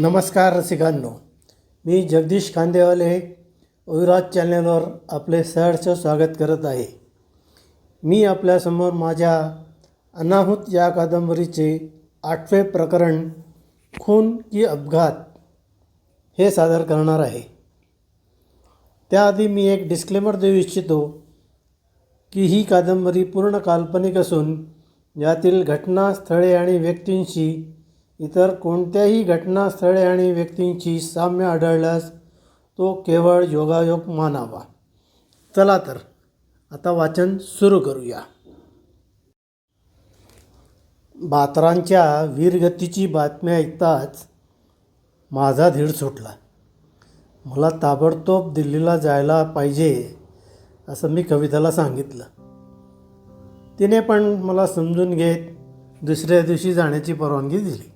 नमस्कार रसिकांनो मी जगदीश खांदेवाले ओविराज चॅनलवर आपले सहर्ष स्वागत करत आहे. मी आपल्यासमोर माझ्या अनाहूत या कादंबरीचे आठवे प्रकरण खून की अपघात हे सादर करणार आहे. त्याआधी मी एक डिस्क्लेमर देऊ इच्छितो की ही कादंबरी पूर्ण काल्पनिक असून यातील घटनास्थळे आणि व्यक्तींशी इतर कोणत्याही घटनास्थळे आणि व्यक्तींची साम्य आढळल्यास तो केवळ योगायोग मानावा. चला तर आता वाचन सुरू करूया. बातरांच्या वीरगतीची बातमी ऐकताच माझा धीड सुटला. मला ताबडतोब दिल्लीला जायला पाहिजे असं मी कविताला सांगितलं. तिने पण मला समजून घेत दुसऱ्या दिवशी जाण्याची परवानगी दिली.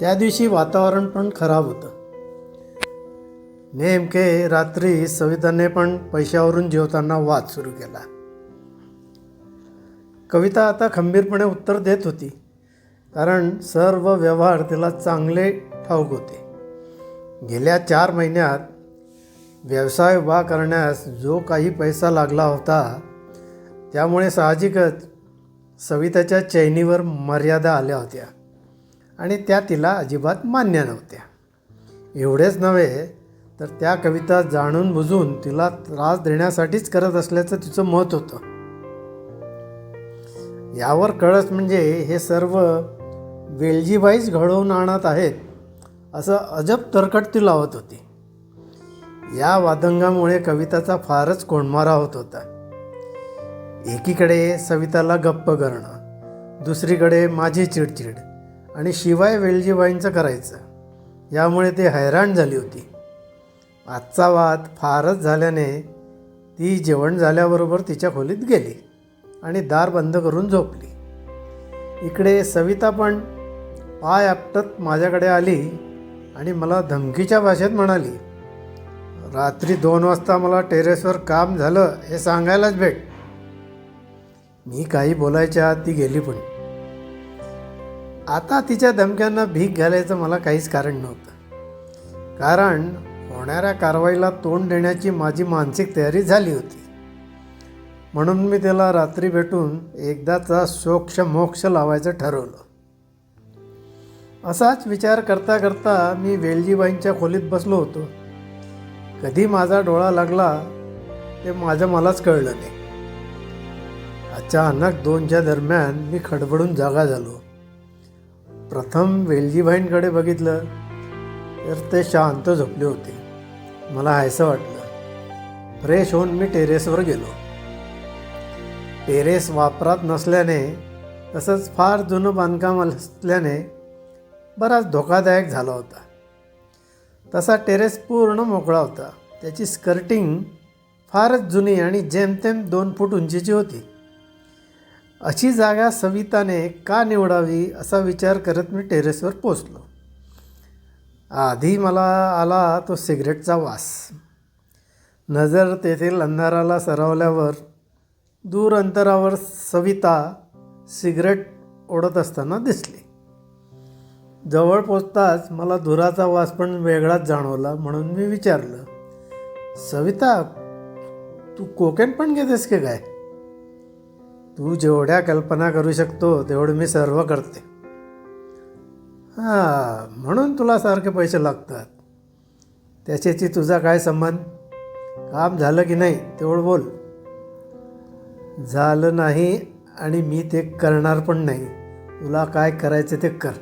त्या दिवशी वातावरण पण खराब होतं. नेमके रात्री सविताने पण पैशावरून जेवताना वाद सुरू केला. कविता आता खंबीरपणे उत्तर देत होती कारण सर्व व्यवहार तिला चांगले ठाऊक होते. गेल्या चार महिन्यात व्यवसाय उभा करण्यास जो काही पैसा लागला होता त्यामुळे साहजिकच सविताच्या चैनीवर मर्यादा आल्या होत्या. आणि त्या तिला अजिबात मान्य नव्हत्या. एवढेच नव्हे तर त्या कविता जाणून बुजून तिला त्रास देण्यासाठीच करत असल्याचं तिचं मत होतं. यावर कळस म्हणजे हे सर्व वेलजीबाईच घडवून आणत आहेत असं अजब तरकट ती लावत होती. या वादंगामुळे कविताचा फारच कोंडमारा होत होता. एकीकडे सविताला गप्प करणं दुसरीकडे माझी चिडचिड आणि शिवाय वेलजीबाईंचं करायचं. यामुळे ती हैराण झाली होती. आजचा वाद फारच झाल्याने ती जेवण झाल्याबरोबर तिच्या खोलीत गेली आणि दार बंद करून झोपली. इकडे सविता पण पाय आपटत माझ्याकडे आली आणि मला धमकीच्या भाषेत म्हणाली रात्री दोन वाजता मला टेरेसवर काम झालं हे सांगायलाच भेट. मी काही बोलायच्या ती गेली पण आता तिच्या धमक्यांना भीक घालायचं मला काहीच कारण नव्हतं. कारण होणाऱ्या कारवाईला तोंड देण्याची माझी मानसिक तयारी झाली होती. म्हणून मी त्याला रात्री भेटून एकदाचा शोक्ष मोक्ष लावायचं ठरवलं. असाच विचार करता करता मी वेलजीबाईंच्या खोलीत बसलो होतो. कधी माझा डोळा लागला ते माझं मलाच कळलं नाही. अचानक दोनच्या दरम्यान मी खडबडून जागा झालो. प्रथम वेलजीबाईंकडे बघितलं तर ते शांत झोपले होते. मला हायसं वाटलं. फ्रेश होऊन मी टेरेसवर गेलो. टेरेस वापरात नसल्याने तसंच फार जुनं बांधकाम असल्याने बराच धोकादायक झाला होता. तसा टेरेस पूर्ण मोकळा होता. त्याची स्कर्टिंग फारच जुनी आणि जेमतेम दोन फूट उंचीची होती. अशी जागा सविताने का निवडावी असा विचार करत मी टेरेसवर पोचलो आधी मला आला तो सिगरेटचा वास. नजर तेथील अंधाराला सरावल्यावर दूर अंतरावर सविता सिगरेट ओढत असताना दिसली. जवळ पोचताच मला धुराचा वास पण वेगळाच जाणवला म्हणून मी विचारलं सविता तू कोकेन पण घेतेस की काय? तू जेवढ्या कल्पना करू शकतो तेवढं मी सर्व करते. हां म्हणून तुला सारखे पैसे लागतात. त्याच्याची तुझा काय संबंध? काम झालं की नाही तेवढं बोल. झालं नाही आणि मी ते करणार पण नाही. तुला काय करायचं ते कर.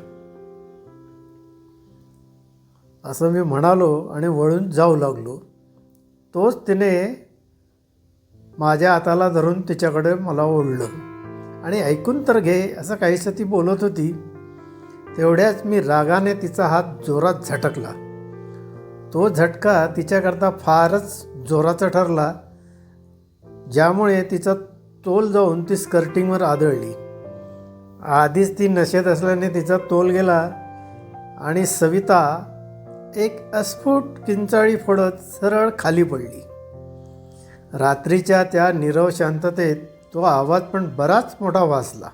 असं मी म्हणालो आणि वळून जाऊ लागलो. तोच तिने माझ्या हाताला धरून तिच्याकडे मला ओढलं. आणि ऐकून तर घे असं काहीसं ती बोलत होती. तेवढ्याच मी रागाने तिचा हात जोरात झटकला. तो झटका तिच्याकरता फारच जोराचा ठरला ज्यामुळे तिचा तोल जाऊन ती स्कर्टिंगवर आदळली. आधीच ती नशेत असल्याने तिचा तोल गेला आणि सविता एक अस्फुट किंचाळी फोडत सरळ खाली पडली. रात्रीच्या त्या नीरव शांततेत तो आवाज पण बराच मोठा वाचला.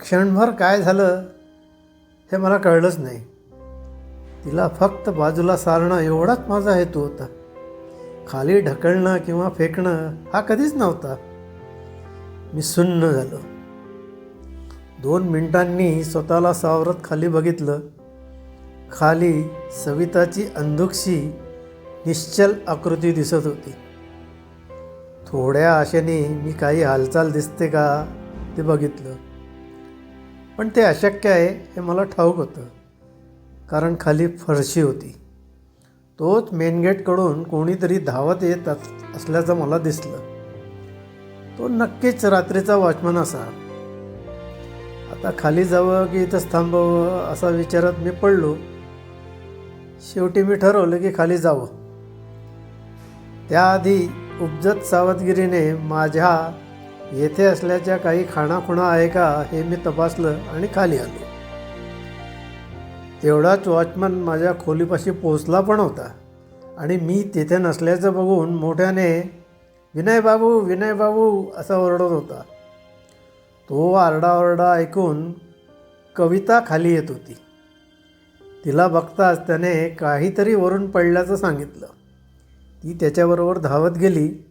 क्षणभर काय झालं हे मला कळलंच नाही. तिला फक्त बाजूला सारणं एवढाच माझा हेतू होता. खाली ढकलणं किंवा फेकणं हा कधीच नव्हता. मी सुन्न झालो. दोन मिनिटांनी स्वतःला सावरत खाली बघितलं. खाली सविताची अंधुकशी निश्चल आकृती दिसत होती. थोड्या आशेने मी काही हालचाल दिसते का ते बघितलं. पण ते अशक्य आहे हे मला ठाऊक होतं. कारण खाली फरशी होती. तोच मेन गेटकडून कोणीतरी धावत येत असल्याचं मला दिसलं. तो नक्कीच रात्रीचा वॉचमन असा. आता खाली जावं की इथंच थांबावं असा विचारात मी पडलो. शेवटी मी ठरवलं की खाली जावं. त्याआधी उपजत सावधगिरीने माझ्या येथे असल्याच्या काही खाणाखुणा आहे का हे मी तपासलं आणि खाली आलो. तेवढाच वॉचमन माझ्या खोलीपाशी पोचला पण होता आणि मी तिथे नसल्याचं बघून मोठ्याने विनय बाबू विनय बाबू असा ओरडत होता. तो आरडाओरडा ऐकून कविता खाली येत होती. तिला बघताच त्याने काहीतरी वरून पडल्याचं सांगितलं. ती त्याच्याबरोबर धावत गेली.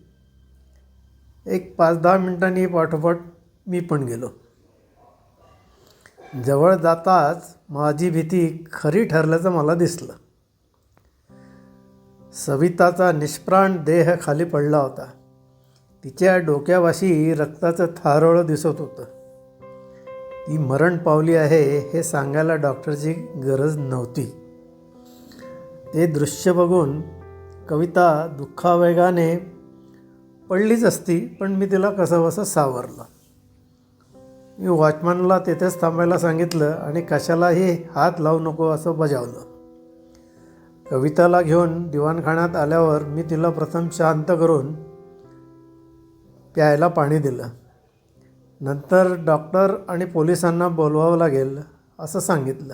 एक पाच दहा मिनिटांनी पाठोपाठ मी पण गेलो. जवळ जाताच माझी भीती खरी ठरल्याचं मला दिसलं. सविताचा निष्प्राण देह खाली पडला होता. तिच्या डोक्यावाशी रक्ताचं थारोळं दिसत होतं. ती मरण पावली आहे हे सांगायला डॉक्टरची गरज नव्हती. ते दृश्य बघून कविता दुःखावेगाने पडलीच असती पण मी तिला कसं सावरलं. मी वॉचमॅनला तेथेच थांबायला सांगितलं आणि कशालाही हात लावू नको असं बजावलं. कविताला घेऊन दिवाणखान्यात आल्यावर मी तिला प्रथम शांत करून प्यायला पाणी दिलं. नंतर डॉक्टर आणि पोलिसांना बोलवावं लागेल असं सांगितलं.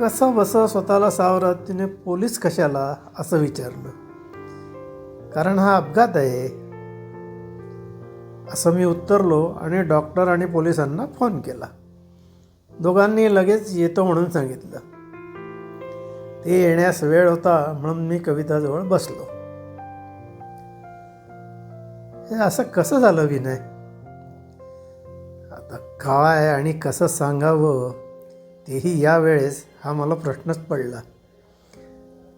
कसं बसं स्वतःला सावरत तिने पोलीस कशाला असं विचारलं. कारण हा अपघात आहे. असं मी उत्तरलो आणि डॉक्टर आणि पोलिसांना फोन केला. दोघांनी लगेच येतो म्हणून सांगितलं. ते येण्यास वेळ होता म्हणून मी कविताजवळ बसलो. हे असं कसं झालं विनय? आता काय आणि कसं सांगावं तेही यावेळेस हा मला प्रश्नच पडला.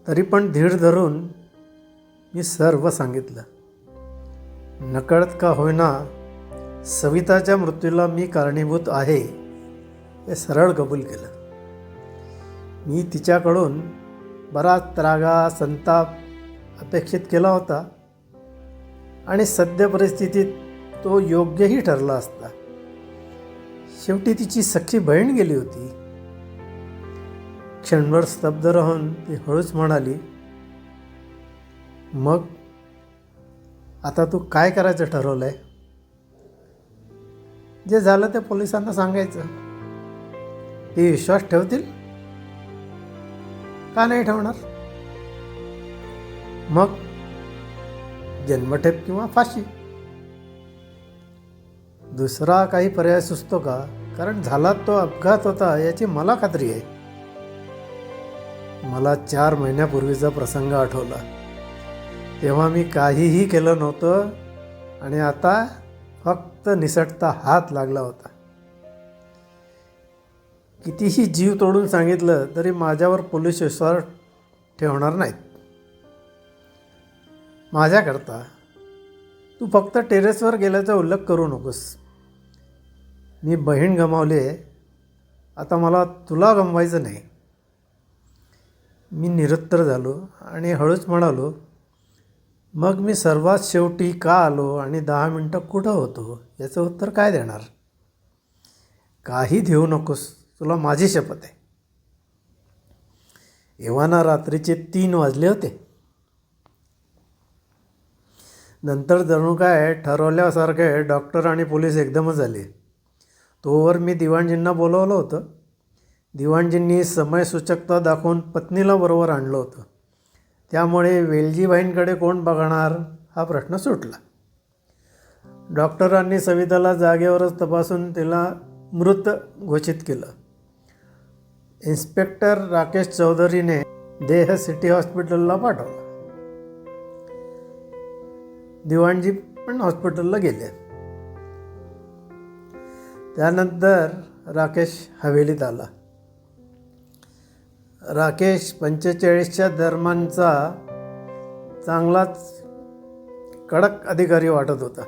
तरी पण धीर धरून मी सर्व सांगितलं. नकळत का होईना सविताच्या मृत्यूला मी कारणीभूत आहे हे सरळ कबूल केलं. मी तिच्याकडून बराच त्रागा संताप अपेक्षित केला होता आणि सद्य परिस्थितीत तो योग्यही ठरला असता. शेवटी तिची सख्खी बहीण गेली होती. क्षणभर स्तब्ध राहून ती हळूच म्हणाली मग आता तू काय करायचं ठरवलं आहे जे झालं ते पोलिसांना सांगायचं. ते विश्वास ठेवतील? का नाही ठेवणार? मग जन्मठेप किंवा फाशी. दुसरा काही पर्याय सुचतो का? कारण झाला तो अपघात होता याची मला खात्री आहे. मला चार महिन्यापूर्वीचा प्रसंग आठवला. तेव्हा मी काहीही केलं नव्हतं आणि आता फक्त निसटता हात लागला होता. कितीही जीव तोडून सांगितलं तरी माझ्यावर पोलीस विश्वास ठेवणार नाहीत. माझ्याकरता तू फक्त टेरेसवर गेल्याचा उल्लेख करू नकोस. मी बहीण गमावली आहे. आता मला तुला गमवायचं नाही. मी निरुत्तर झालो आणि हळूच म्हणालो मग मी सर्वात शेवटी का आलो आणि दहा मिनटं कुठं होतो? याचं उत्तर काय देणार? काही देऊ नकोस तुला माझी शपथ आहे. एव्हाना रात्रीचे तीन वाजले होते. नंतर जणू काय ठरवल्यासारखे डॉक्टर आणि पोलीस एकदमच आले. तोवर मी दिवाणजींना बोलवलं होतं. दिवाणजींनी समयसूचकता दाखवून पत्नीला बरोबर आणलं होतं. त्यामुळे वेलजीबाईंकडे कोण बघणार हा प्रश्न सुटला. डॉक्टरांनी सविताला जागेवरच तपासून तिला मृत घोषित केलं. इन्स्पेक्टर राकेश चौधरीने देह सिटी हॉस्पिटलला पाठवलं. दिवाणजी पण हॉस्पिटलला गेले. त्यानंतर राकेश हवेलीत आला. राकेश पंचेचाळीसच्या दरम्यानचा चांगलाच कडक अधिकारी वाटत होता.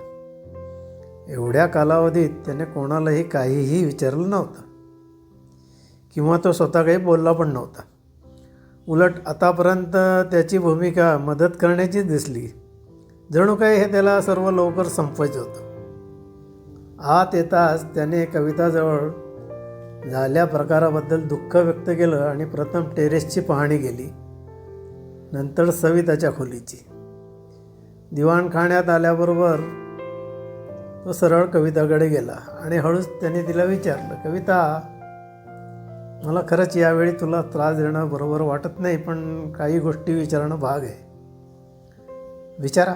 एवढ्या कालावधीत त्याने कोणालाही काहीही विचारलं नव्हतं. किंवा तो स्वतः काही बोलला पण नव्हता. उलट आतापर्यंत त्याची भूमिका मदत करण्याचीच दिसली. जणू काही हे त्याला सर्व लवकर संपवायचं होतं. आत येताच त्याने कविताजवळ झाल्या प्रकाराबद्दल दुःख व्यक्त केलं आणि प्रथम टेरेसची पाहणी केली. नंतर सविताच्या खोलीची. दिवाणखाण्यात आल्याबरोबर तो सरळ कविताकडे गेला आणि हळूच त्याने तिला विचारलं कविता मला खरंच यावेळी तुला त्रास देणं बरोबर वाटत नाही पण काही गोष्टी विचारणं भाग आहे. विचारा.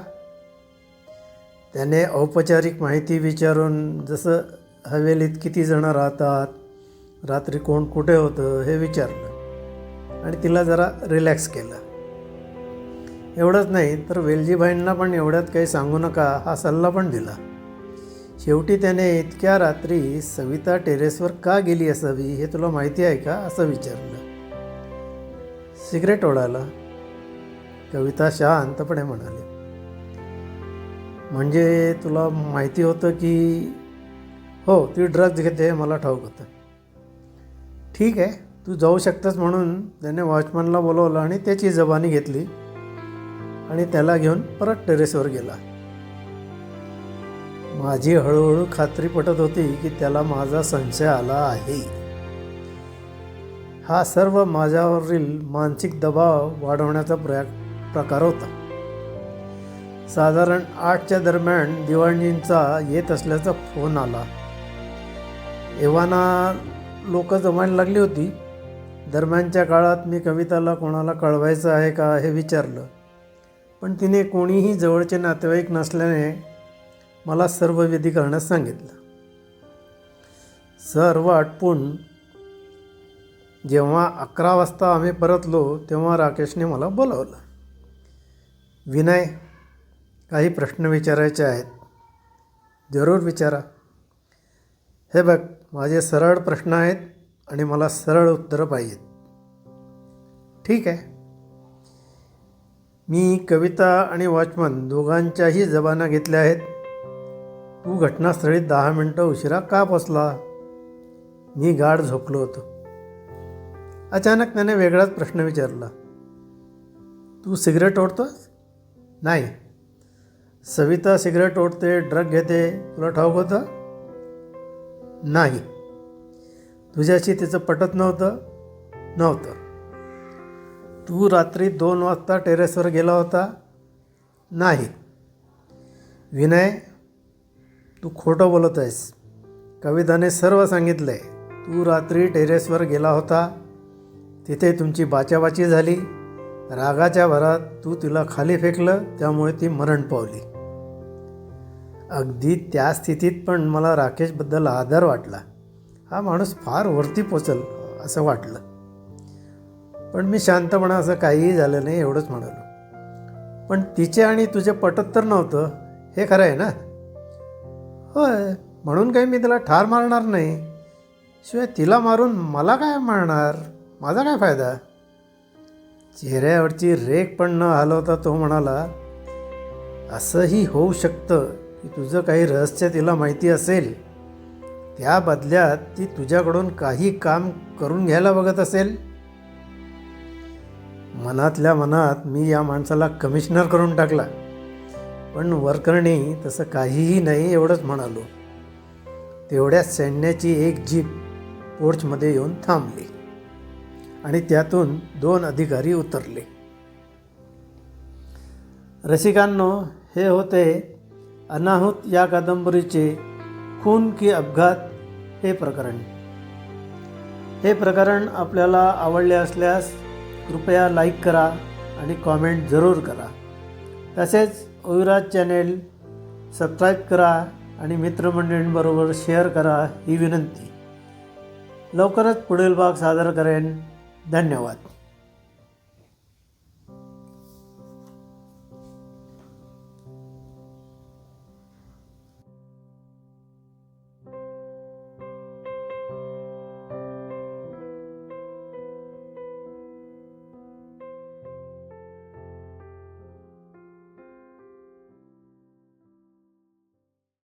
त्याने औपचारिक माहिती विचारून जसं हवेलीत किती जणं राहतात रात्री कोण कुठे होतं हे विचारलं. आणि तिला जरा रिलॅक्स केलं. एवढंच नाही तर वेलजीबाईंना पण एवढ्यात काही सांगू नका हा सल्ला पण दिला. शेवटी त्याने इतक्या रात्री सविता टेरेसवर का गेली असावी हे तुला माहिती आहे का? असं विचारलं. सिगरेट ओढायला कविता शांतपणे म्हणाली. म्हणजे तुला माहिती होतं की हो ती ड्रग्ज घेते हे मला ठाऊक होतं. ठीक आहे तू जाऊ शकतस म्हणून त्याने वॉचमॅनला बोलवलं आणि त्याची जबानी घेतली आणि त्याला घेऊन परत टेरेसवर गेला. माझी हळूहळू खात्री पटत होती की त्याला माझा संशय आला आहे. हा सर्व माझ्यावरील मानसिक दबाव वाढवण्याचा प्रया प्रकार होता. साधारण आठच्या दरम्यान दिवाणजींचा येत असल्याचा फोन आला. एव्हाना लोक जमायला लागली होती. दरम्यानच्या काळात मी कविताला कोणाला कळवायचं आहे का हे विचारलं. पण तिने कोणीही जवळचे नातेवाईक नसल्याने मला सर्व विधी करण्यास सांगितलं. सर्व आटपून जेव्हा अकरा वाजता आम्ही परतलो तेव्हा राकेशने मला बोलावलं. विनय काही प्रश्न विचारायचे आहेत. जरूर विचारा. हे बघ माझे सरळ प्रश्न आहेत आणि मला सरळ उत्तरं पाहिजेत. ठीक आहे. मी कविता आणि वॉचमन दोघांच्याही जबाना घेतल्या आहेत. तू घटनास्थळी दहा मिनटं उशिरा का पोचला? मी गाढ झोपलो होतो. अचानक त्याने वेगळाच प्रश्न विचारला. तू सिगरेट ओढतोस? नाही. सविता सिगरेट ओढते ड्रग घेते तुला ठाऊक होतं? नाही. तुझ्याशी तिचं पटत नव्हतं. नव्हतं. तू रात्री दोन वाजता टेरेसवर गेला होता. नाही. विनय तू खोटं बोलत आहेस. कविताने सर्व सांगितलं. आहे तू रात्री टेरेसवर गेला होता. तिथे तुमची बाचाबाची झाली. रागाच्या भरात तू तिला खाली फेकलं. त्यामुळे ती मरण पावली. अगदी त्या स्थितीत पण मला राकेशबद्दल आदर वाटला. हा माणूस फार वरती पोचल असं वाटलं. पण मी शांतपणा असं काहीही झालं नाही एवढंच म्हणालो. पण तिचे आणि तुझे पटत तर नव्हतं हे खरं आहे ना? होय म्हणून काही मी तिला ठार मारणार नाही. शिवाय तिला मारून मला काय मारणार? माझा काय फायदा? चेहऱ्यावरची रेख पण न हलवता तो म्हणाला असंही होऊ शकतं की तुझं काही रहस्य तिला माहिती असेल त्या बदल्यात ती तुझ्याकडून काही काम करून घ्यायला बघत असेल? मनातल्या मनात मी या माणसाला कमिशनर करून टाकला. पण वरकरणी तसं काहीही नाही एवढंच म्हणालो. तेवढ्याच सैन्याची एक जीप पोर्चमध्ये येऊन थांबली आणि त्यातून दोन अधिकारी उतरले. रसिकांनो हे होते अनाहूत या कादंबरीचे खून की अपघात हे प्रकरण. हे प्रकरण आपल्याला आवडले असल्यास कृपया लाईक करा आणि कॉमेंट जरूर करा. तसेच ओविराज चॅनेल सबस्क्राईब करा आणि मित्रमंडळींबरोबर शेअर करा ही विनंती. लवकरच पुढील भाग सादर करेन. धन्यवाद.